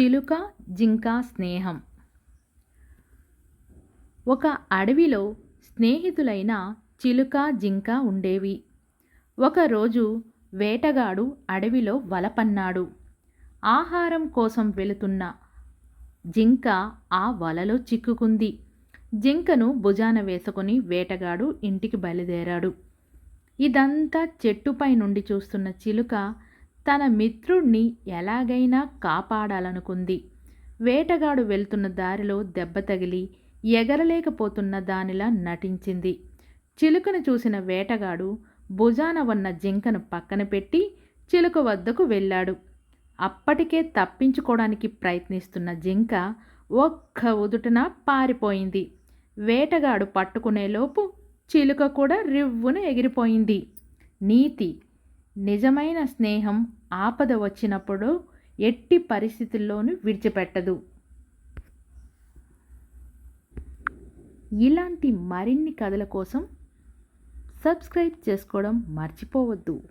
చిలుక జింక స్నేహం. ఒక అడవిలో స్నేహితులైన చిలుక జింక ఉండేవి. ఒకరోజు వేటగాడు అడవిలో వల పన్నాడు ఆహారం కోసం వెళుతున్న జింక ఆ వలలో చిక్కుకుంది. జింకను భుజాన వేసుకొని వేటగాడు ఇంటికి బయలుదేరాడు. ఇదంతా చెట్టుపై నుండి చూస్తున్న చిలుక తన మిత్రుణ్ణి ఎలాగైనా కాపాడాలనుకుంది. వేటగాడు వెళ్తున్న దారిలో దెబ్బ తగిలి ఎగరలేకపోతున్న దానిలా నటించింది. చిలుకను చూసిన వేటగాడు భుజాన ఉన్న జింకను పక్కన పెట్టి చిలుక వద్దకు వెళ్ళాడు. అప్పటికే తప్పించుకోవడానికి ప్రయత్నిస్తున్న జింక ఒక్క ఉదుటన పారిపోయింది. వేటగాడు పట్టుకునేలోపు చిలుక కూడా రివ్వున ఎగిరిపోయింది. నీతి నిజమైన స్నేహం ఆపద వచ్చినప్పుడు ఎట్టి పరిస్థితుల్లోనూ విడిచిపెట్టదు. ఇలాంటి మరిన్ని కథల కోసం సబ్స్క్రైబ్ చేసుకోవడం మర్చిపోవద్దు.